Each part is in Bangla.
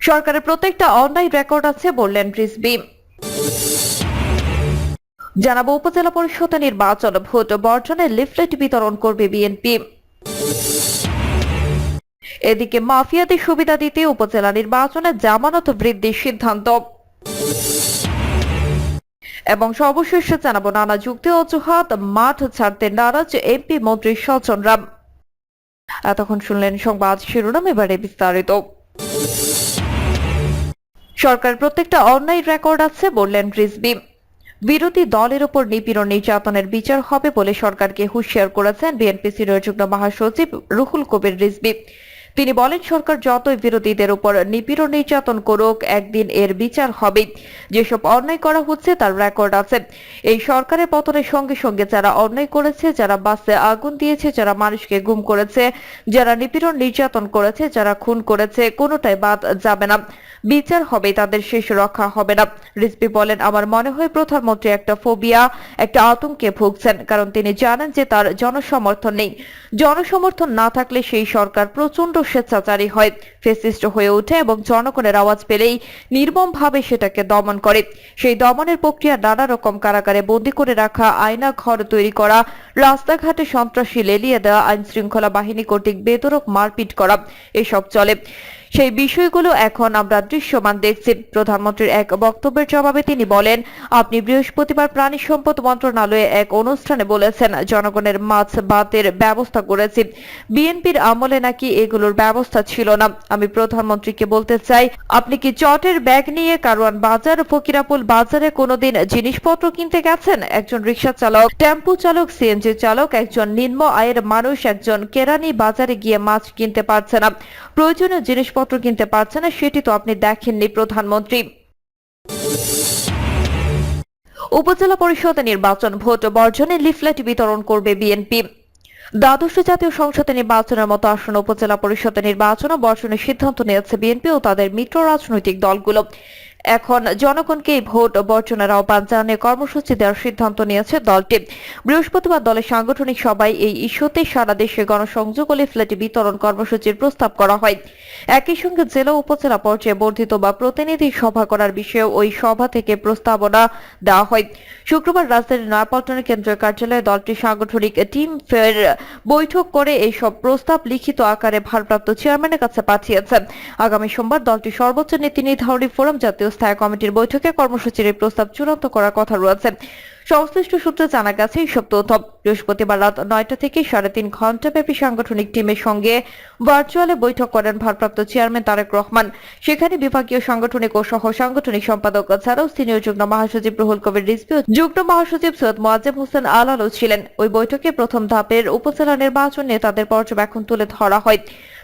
সরকারের প্রত্যেকটা অনলাইন রেকর্ড আছে, বললেন রিজবি জানাব উপজেলা পরিষদ নির্বাচন, ভোট বর্জনের লিফলেট বিতরণ করবে বিএনপি। এদিকে মাফিয়াদের সুবিধা দিতে উপজেলা নির্বাচনে জামানত বৃদ্ধির সিদ্ধান্ত। এবং সর্বশেষ জানাব নানা যুক্তি অজুহাত, মাঠ ছাড়তে নারাজ এমপি মন্ত্রী স্বজন রাম এতক্ষণ শুনলেন সংবাদ শিরোনাম, এবারে বিস্তারিত। সরকার প্রত্যেকটা অন্যায় রেকর্ড আছে বললেন রিজবি। বিরোধী দলের উপর নিপীড়ন নির্যাতনের বিচার হবে বলে সরকারকে হুঁশিয়ার করেছেন বিএনপি সিনিয়র যুগ্ম মহাসচিব রুহুল কবির রিজবি। তিনি বলেন, সরকার যতই বিরোধীদের উপর নিপীড়ন নির্যাতন করুক, একদিন এর বিচার হবে। যেসব অন্যায় করা হচ্ছে, তার রেকর্ড আছে। এই সরকারের পতনের সঙ্গে সঙ্গে যারা অন্যায় করেছে, যারা বাসে আগুন দিয়েছে, যারা মানুষকে গুম করেছে, যারা নিপীড়ন নির্যাতন করেছে, যারা খুন করেছে, কোনোটাই বাদ যাবে না। বিচার হবে, তাদের শেষ রক্ষা হবে না। রিজবি বলেন, আমার মনে হয় প্রধানমন্ত্রী একটা ফোবিয়া, একটা আতঙ্কে ভুগছেন, কারণ তিনি জানেন যে তার জনসমর্থন নেই। জনসমর্থন না থাকলে সেই সরকার প্রচণ্ড স্বেচ্ছাচারী হয়, ফেসিস্ট হয়ে ওঠে এবং জনগণের আওয়াজ পেলেই নির্মমভাবে সেটাকে দমন করে। সেই দমনের প্রক্রিয়া নানা রকম কারাগারে বন্দি করে রাখা আয়না ঘর তৈরি করা, রাস্তাঘাটে সন্ত্রাসী লেলিয়ে দেওয়া আইন শৃঙ্খলা বাহিনী কর্তৃক বেতরক মারপিট করা, এসব চলে। সেই বিষয়গুলো এখন আমরা দৃশ্যমান দেখছি। প্রধানমন্ত্রীর এক বক্তব্যের জবাবে তিনি বলেন, আপনি বৃহস্পতিবার প্রাণী সম্পদ মন্ত্রণালয়ে এক অনুষ্ঠানে বলেছেন, জনগণের মাছ বাতের ব্যবস্থা করেছি। বিএনপির আমলে নাকি এগুলোর ব্যবস্থা ছিল না। আমি প্রধানমন্ত্রীকে বলতে চাই, আপনি কি চটের ব্যাগ নিয়ে কারওয়ান বাজার, ফকিরাপুল বাজারে কোনোদিন জিনিসপত্র কিনতে গেছেন? একজন রিক্সা চালক, টেম্পু চালক, সিএনজি চালক, একজন নিম্ন আয়ের মানুষ, একজন কেরানি বাজারে গিয়ে মাছ কিনতে পারছে না। প্রয়োজনীয় জিনিসপত্র কিনতে পারছে না, সেটি তো আপনি দেখেননি প্রধানমন্ত্রী। উপজেলা পরিষদ নির্বাচন, ভোট বর্জনে লিফলেট বিতরণ করবে বিএনপি। দ্বাদশ জাতীয় সংসদে নির্বাচনের মতো আসন্ন উপজেলা পরিষদ নির্বাচন ও বর্জনের সিদ্ধান্ত নিয়েছে বিএনপি ও তাদের মিত্র রাজনৈতিক দলগুলো। এখন জনগণকে ভোট বর্জনের আহ্বান জানিয়ে কর্মসূচি দেওয়ার সিদ্ধান্ত নিয়েছে দলটি। বৃহস্পতিবার দলের সাংগঠনিক সভায় এই ইস্যুতে সারা দেশে গণসংযোগ ও লিফলেট বিতরণ কর্মসূচির প্রস্তাব করা হয়। একই সঙ্গে জেলা উপজেলা পর্যায়ে বর্ধিত বা প্রতিনিধি সভা করার বিষয়ে ওই সভা থেকে প্রস্তাবনা দেওয়া হয়। শুক্রবার রাজধানীর নয়াপল্টনের কেন্দ্রীয় কার্যালয়ে দলটির সাংগঠনিক টিম ফের বৈঠক করে এইসব প্রস্তাব লিখিত আকারে ভারপ্রাপ্ত চেয়ারম্যানের কাছে পাঠিয়েছে। আগামী সোমবার দলটির সর্বোচ্চ নীতি নির্ধারণী ফোরাম জাতীয় স্থায়ী কমিটির বৈঠকে কর্মসূচির এই প্রস্তাব চূড়ান্ত করার কথা রয়েছে। সংশ্লিষ্ট সূত্রে জানা গেছে এইসব তথ্য বৃহস্পতিবার রাত নয়টা থেকে সাড়ে তিন ঘণ্টা ব্যাপী সাংগঠনিক টিমের সঙ্গে ভার্চুয়ালে বৈঠক করেন ভারপ্রাপ্ত চেয়ারম্যান তারেক রহমান। সেখানে বিভাগীয় সাংগঠনিক ও সহ সাংগঠনিক সম্পাদক ছাড়াও সিনিয়র যুগ্ম মহাসচিব রুহুল কবির রিজভি ও যুগ্ম মহাসচিব সৈয়দ মোয়াজ্জেম হোসেন আলালও ছিলেন। ওই বৈঠকে প্রথম ধাপের উপজেলা নির্বাচন নিয়ে তাদের পর্যবেক্ষণ তুলে ধরা হয়।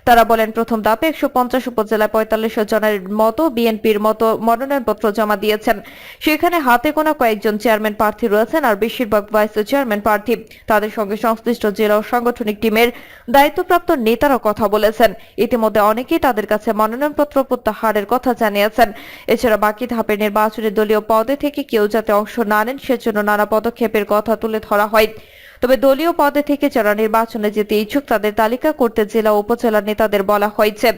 তারা বলেন, প্রথম ধাপে একশো পঞ্চাশ উপজেলায় পঁয়তাল্লিশ জনের মতো বিএনপির মতো মনোনয়নপত্র জমা দিয়েছেন। সেখানে হাতে গোনা কয়েকজন চেয়ারম্যান প্রার্থী রয়েছেন আর বেশিরভাগ ভাইস চেয়ারম্যান প্রার্থী। তাদের সঙ্গে সংশ্লিষ্ট জেলা ও সাংগঠনিক টিমের দায়িত্বপ্রাপ্ত নেতারা কথা বলেছেন। ইতিমধ্যে অনেকেই তাদের কাছে মনোনয়নপত্র প্রত্যাহারের কথা জানিয়েছেন। এছাড়া বাকি ধাপের নির্বাচনে দলীয় পদে থেকে কেউ যাতে অংশ না নেন, সেজন্য নানা পদক্ষেপের কথা তুলে ধরা হয়। তবে দলীয় পদে থেকে যারা নির্বাচনে যেতে ইচ্ছুক, তাদের তালিকা করতে জেলা উপজেলা নেতাদের বলা হয়েছে।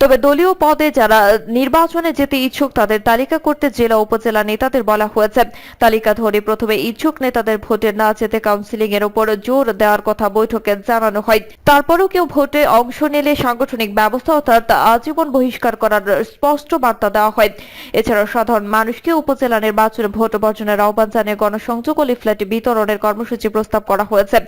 তবে দলীয় পদে যারা নির্বাচনে যেতে ইচ্ছুক, তাদের তালিকা করতে জেলা উপজেলা নেতাদের বলা হয়েছে। তালিকা ধরে প্রথমে ইচ্ছুক নেতাদের ভোটে না যেতে কাউন্সিলিং এর উপর জোর দেওয়ার কথা বৈঠকে জানানো হয়। তারপরেও কেউ ভোটে অংশ নিলে সাংগঠনিক ব্যবস্থা অর্থাৎ আজীবন বহিষ্কার করার স্পষ্ট বার্তা দেওয়া হয়। এছাড়া সাধারণ মানুষকে উপজেলা নির্বাচনে ভোট বর্জনের আহ্বান জানিয়ে গণসংযোগ ও লিফলেট বিতরণের কর্মসূচি প্রস্তাব করা হয়েছে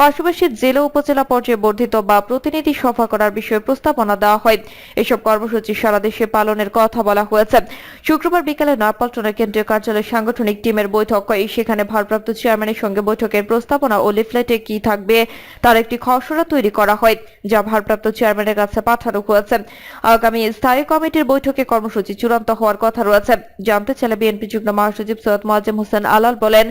পাশাপাশি জেলা উপজেলা পর্যায়ে বর্ধিত বা প্রতিনিধি সভা করার বিষয়ে প্রস্তাবনা দেওয়া হয়। এসব কর্মসূচি সারা দেশে পালনের কথা বলা হয়েছে। শুক্রবার বিকালে নয়াপল্টনের কেন্দ্রীয় কার্যালয়ের সাংগঠনিক টিমের বৈঠক হয়। সেখানে ভারপ্রাপ্ত চেয়ারম্যানের সঙ্গে বৈঠকের প্রস্তাবনা ও লিফলেটে কি থাকবে তার একটি খসড়া তৈরি করা হয়, যা ভারপ্রাপ্ত চেয়ারম্যানের কাছে পাঠানো হয়েছে। আগামী স্থায়ী কমিটির বৈঠকে কর্মসূচি চূড়ান্ত হওয়ার কথা রয়েছে। জানতে চাইলে বিএনপি যুগ্ম মহাসচিব সৈয়দ মোয়াজ্জেম হোসেন আলাল বলেন,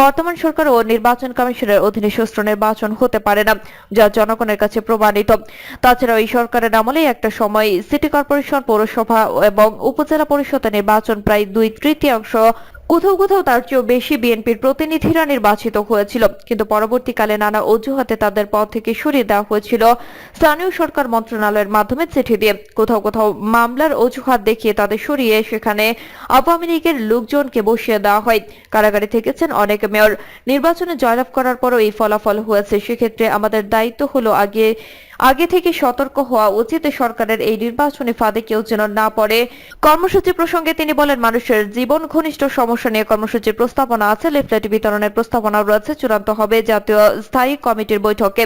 বর্তমান সরকার ও নির্বাচন কমিশনের অধীনে সুষ্ঠু নির্বাচন হতে পারে না, যা জনগণের কাছে প্রমাণিত। তাছাড়া এই সরকারের আমলে একটা সময় সিটি কর্পোরেশন পৌরসভা এবং উপজেলা পরিষদের নির্বাচন প্রায় দুই তৃতীয়াংশ কোথাও কোথাও তার চেয়েও বেশি বিএনপির প্রতিনিধিরা নির্বাচিত হয়েছিল, কিন্তু পরবর্তীকালে নানা অজুহাতে তাদের পদ থেকে সরিয়ে দেওয়া হয়েছিল। স্থানীয় সরকার মন্ত্রণালয়ের মাধ্যমে চিঠি দিয়ে কোথাও কোথাও মামলার অজুহাত দেখিয়ে তাদের সরিয়ে সেখানে আওয়ামী লীগের লোকজনকে বসিয়ে দেওয়া হয়। কারাগারে থেকেছেন অনেক মেয়র। নির্বাচনে জয়লাভ করার পরও এই ফলাফল হয়েছে। সেক্ষেত্রে আমাদের দায়িত্ব হলো আগে আগে থেকে সতর্ক হওয়া উচিত সরকারের এই নির্বাচনী ফাঁদে কেউ যেন না পড়ে। কর্মসূচি প্রসঙ্গে তিনি বলেন, মানুষের জীবন ঘনিষ্ঠ সমস্যা নিয়ে কর্মসূচির প্রস্তাবনা আছে লিফলেট বিতরণের প্রস্তাবনা রয়েছে, চূড়ান্ত হবে জাতীয় স্থায়ী কমিটির বৈঠকে।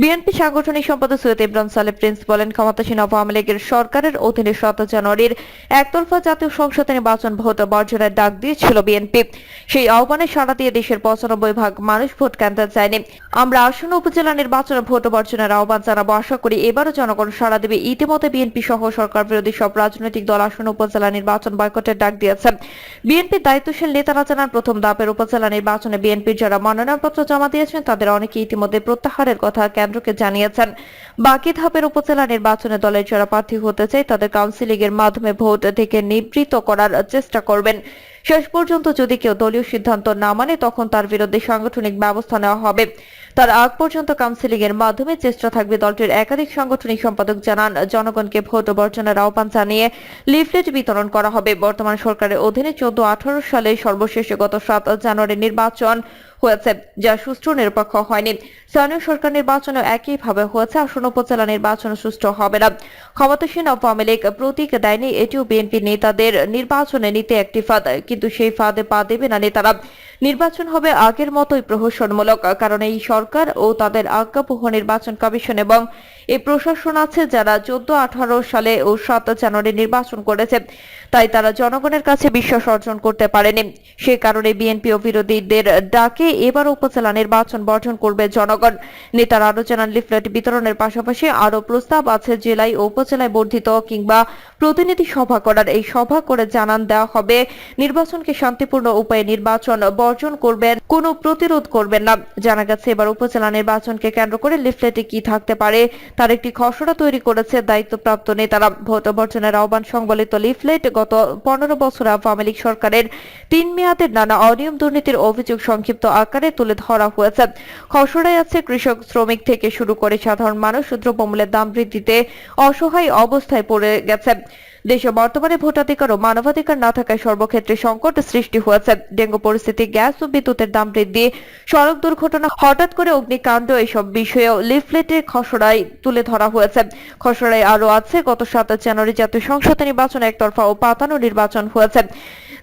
বিএনপি সাংগঠনিক সম্পাদক সৈয়দ ইমরান সালে প্রিন্স বলেন, ক্ষমতাসীন আওয়ামী লীগের সরকারের অধীনে সাত জানুয়ারির একতরফা জাতীয় সংসদে নির্বাচন ভোট বর্জনের ডাক দিয়েছিল বিএনপি। সেই আহ্বানে সাড়া দিয়ে দেশের পঁচানব্বই ভাগ মানুষ ভোট কেন্দ্রে যায়নি। আমরা আসন্ন উপজেলা নির্বাচনে ভোট বর্জনের আহ্বান জানাব। আশা করি এবারও জনগণ সাড়া দেবে। ইতিমধ্যে বিএনপি সহ সরকার বিরোধী সব রাজনৈতিক দল আসন্ন উপজেলা নির্বাচন বয়কটের ডাক দিয়েছে। বিএনপির দায়িত্বশীল নেতারা জানান, প্রথম ধাপের উপজেলা নির্বাচনে বিএনপির যারা মনোনয়নপত্র জমা দিয়েছেন, তাদের অনেকে ইতিমধ্যে প্রত্যাহারের কথা কেন্দ্রকে জানিয়েছেন। বাকি ধাপের উপজেলা নির্বাচনে দলের যারা প্রার্থী হতে চায়, তাদের কাউন্সিলিং এর মাধ্যমে ভোট থেকে নিবৃত্ত করার চেষ্টা করবেন। শেষ পর্যন্ত যদি কেউ দলীয় সিদ্ধান্ত না মানে তখন তার বিরুদ্ধে সাংগঠনিক ব্যবস্থা নেওয়া হবে। তার আগ পর্যন্ত কাউন্সিলিং এর মাধ্যমে চেষ্টা থাকবে দলটির একাধিক সাংগঠনিক সম্পাদক জানান। জনগণকে ভোট বর্জনের আহ্বান জানিয়ে লিফলেট বিতরণ করা হবে। বর্তমান সরকারের অধীনে চোদ্দ আঠারো সালে সর্বশেষ গত সাত জানুয়ারি নির্বাচন হয়েছে, যা সুষ্ঠু নিরপেক্ষ হয়নি। স্থানীয় সরকার নির্বাচনও একইভাবে হয়েছে, আসন্ন উপজেলা নির্বাচন সুষ্ঠু হবে না। ক্ষমতাসীন আওয়ামী লীগ প্রতীক দেয়নি, এটিও বিএনপি নেতাদের নির্বাচনে নিতে একটি ফাঁদ, কিন্তু সেই ফাঁদে পা দেবে না নেতারা। নির্বাচন হবে আগের মতোই প্রহসনমূলক, কারণ এই সরকার ও তাদের আজ্ঞাবহ নির্বাচন কমিশন এবং এই প্রশাসন আছে যারা চোদ্দ আঠারো সালে ও সাত জানুয়ারি নির্বাচন করেছে। তাই তারা জনগণের কাছে বিশ্বাস অর্জন করতে পারেনি। সে কারণে বিএনপি ও বিরোধীদের ডাকে এবার উপজেলা নির্বাচন বর্জন করবে জনগণ। নেতারা জানান লিফলেট বিতরণের পাশাপাশি আরও প্রস্তাব আছে জেলায় উপজেলায় বর্ধিত কিংবা প্রতিনিধি সভা করার। এই সভা করে জানান দেওয়া হবে, নির্বাচনকে শান্তিপূর্ণ উপায়ে নির্বাচন করবেন, কোনো প্রতিরোধ করবেন না। জানা গেছে, এবার উপজেলা নির্বাচনকে কেন্দ্র করে লিফলেটে কি থাকতে পারে, তার একটি খসড়া তৈরি করেছে দায়িত্বপ্রাপ্ত নেতারা। ভোট বর্জনের আহ্বান সংবলিত লিফলেট গত পনেরো বছর আওয়ামী লীগ সরকারের তিন মেয়াদের নানা অনিয়ম দুর্নীতির অভিযোগ সংক্ষিপ্ত আকারে তুলে ধরা হয়েছে। খসড়ায় আছে কৃষক, শ্রমিক থেকে শুরু করে সাধারণ মানুষ দ্রব্যমূল্যের দাম বৃদ্ধিতে অসহায় অবস্থায় পড়ে গেছে। দেশে বর্তমানে ভোটাধিকার ও মানবাধিকার না থাকায় সর্বক্ষেত্রে সংকট সৃষ্টি হয়েছে। ডেঙ্গু পরিস্থিতি, গ্যাস ও বিদ্যুতের দাম বৃদ্ধি, সড়ক দুর্ঘটনা, হঠাৎ করে অগ্নিকাণ্ড, এসব বিষয়ে লিফলেটের খসড়ায় তুলে ধরা হয়েছে। খসড়ায় আরও আছে, গত সাত জানুয়ারি জাতীয় সংসদ নির্বাচনে একতরফা ও পাতানো নির্বাচন হয়েছে।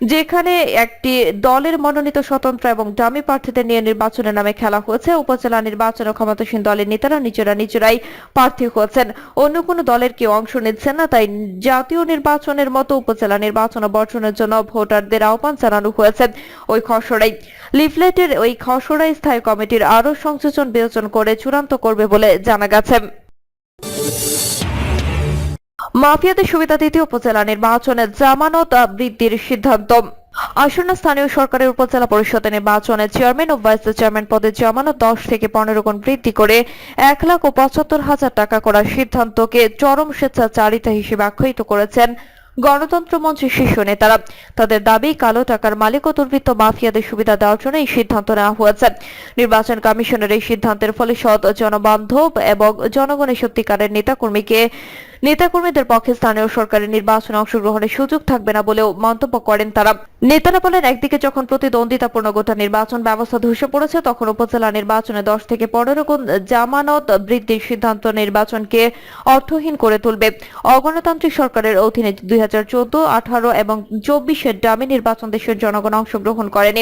যেখানে একটি দলের মনোনীত স্বতন্ত্র এবং ডামি প্রার্থীদের নিয়ে নির্বাচনের নামে খেলা হয়েছে। উপজেলা নির্বাচন ও ক্ষমতাসীন দলের নেতারা নিজেরা নিজেরাই প্রার্থী হয়েছেন। অন্য কোনো দলের কেউ অংশ নিচ্ছেন না, তাই জাতীয় নির্বাচনের মতো উপজেলা নির্বাচন বর্জনের জন্য ভোটারদের আহ্বান জানানো হয়েছে ওই খসড়াই লিফলেটের ওই খসড়াই স্থায়ী কমিটির আরও সংযোজন বিবেচন করে চূড়ান্ত করবে বলে জানা গেছে। মাফিয়াদের সুবিধা দিতে উপজেলা নির্বাচনে জামানত বৃদ্ধির সিদ্ধান্ত। আসন্ন স্থানীয় সরকারের উপজেলা পরিষদের নির্বাচনে চেয়ারম্যান ও ভাইস চেয়ারম্যান পদের জামানত দশ থেকে পনেরো গুণ বৃদ্ধি করে এক লাখ ও পঁচাত্তর হাজার টাকা করার সিদ্ধান্তকে চরম স্বেচ্ছাচারিতা হিসেবে আখ্যায়িত করেছেন গণতন্ত্র মঞ্চের শীর্ষ নেতারা। তাদের দাবি, কালো টাকার মালিক ও দুর্বৃত্ত মাফিয়াদের সুবিধা দেওয়ার জন্য এই সিদ্ধান্ত নেওয়া হয়েছে। নির্বাচন কমিশনের এই সিদ্ধান্তের ফলে সৎ জনবান্ধব এবং জনগণের সত্যিকারের নেতাকর্মীকে নেতাকর্মীদের পক্ষে স্থানীয় সরকারের নির্বাচনে অংশগ্রহণের সুযোগ থাকবে না বলেও মন্তব্য করেন তারা। নেতারা বলেন, একদিকে যখন প্রতিদ্বন্দ্বিতাপূর্ণ গোটা নির্বাচন ব্যবস্থা ধসে পড়েছে, তখন উপজেলা নির্বাচনে দশ থেকে পনেরো গুণ জামানত বৃদ্ধির সিদ্ধান্ত নির্বাচনকে অর্থহীন করে তুলবে। অগণতান্ত্রিক সরকারের অধীনে দুই হাজার চোদ্দ, আঠারো এবং চব্বিশের ডামি নির্বাচন দেশের জনগণ অংশগ্রহণ করেনি।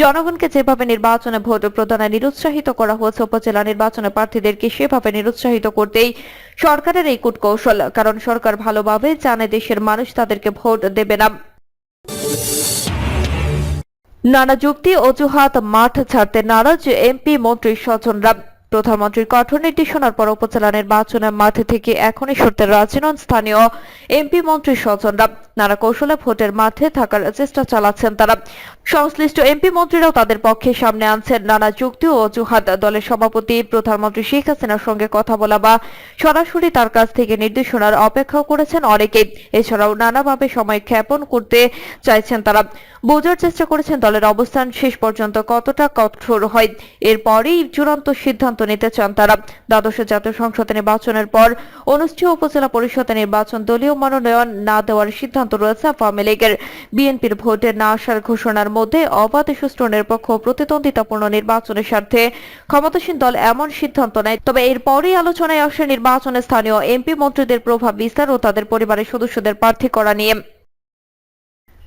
জনগণকে যেভাবে নির্বাচনে ভোট প্রদানে নিরুৎসাহিত করা হয়েছে, উপজেলা নির্বাচনে প্রার্থীদেরকে সেভাবে নিরুৎসাহিত করতেই সরকারের এই কূটকৌশল, কারণ সরকার ভালোভাবে জানে দেশের মানুষ তাদেরকে ভোট দেবে না। নানা যুক্তি, অজুহাত, মাঠ ছাড়তে নারাজ এমপি মন্ত্রী স্বজনরা। প্রধানমন্ত্রীর কঠোর নির্দেশনার পর উপজেলা নির্বাচনের মাঠে থেকে এখনই সরতে রাজি নন স্থানীয় এমপি মন্ত্রী স্বজনরা। নানা কৌশলে ভোটের মাঠে থাকার চেষ্টা চালাচ্ছেন তারা। সংশ্লিষ্ট এমপি মন্ত্রীরাও তাদের পক্ষে সামনে আনছেন। নানা যুক্তি ও অজুহাত দলের সভাপতি প্রধানমন্ত্রী শেখ হাসিনার সঙ্গে কথা বলা বা সরাসরি তার কাছ থেকে নির্দেশনার অপেক্ষাও করেছেন অনেকেই। এছাড়াও নানাভাবে সময় ক্ষেপণ করতে চাইছেন তারা। বোঝার চেষ্টা করেছেন দলের অবস্থান শেষ পর্যন্ত কতটা কঠোর হয়। এরপরই চূড়ান্ত সিদ্ধান্ত নিতে চান তারা। দ্বাদশ জাতীয় সংসদ নির্বাচনের পর অনুষ্ঠেয় উপজেলা পরিষদ নির্বাচন দলীয় মনোনয়ন না দেওয়ার সিদ্ধান্ত রয়েছে আওয়ামী লীগের। বিএনপির ভোটে না আসার ঘোষণার মধ্যে অবাধ সুষ্ঠু নিরপেক্ষ প্রতিদ্বন্দ্বিতাপূর্ণ নির্বাচনের স্বার্থে ক্ষমতাসীন দল এমন সিদ্ধান্ত নেয়। তবে এরপরই আলোচনায় আসে নির্বাচনে স্থানীয় এমপি মন্ত্রীদের প্রভাব বিস্তার ও তাদের পরিবারের সদস্যদের প্রার্থী করা নিয়ে।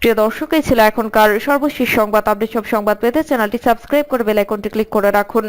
প্রিয় দর্শক, এই ছিল এখনকার সর্বশেষ সংবাদ। আপডেট সব সংবাদ পেতে চ্যানেলটি সাবস্ক্রাইব করে বেল আইকনটি ক্লিক করে রাখুন।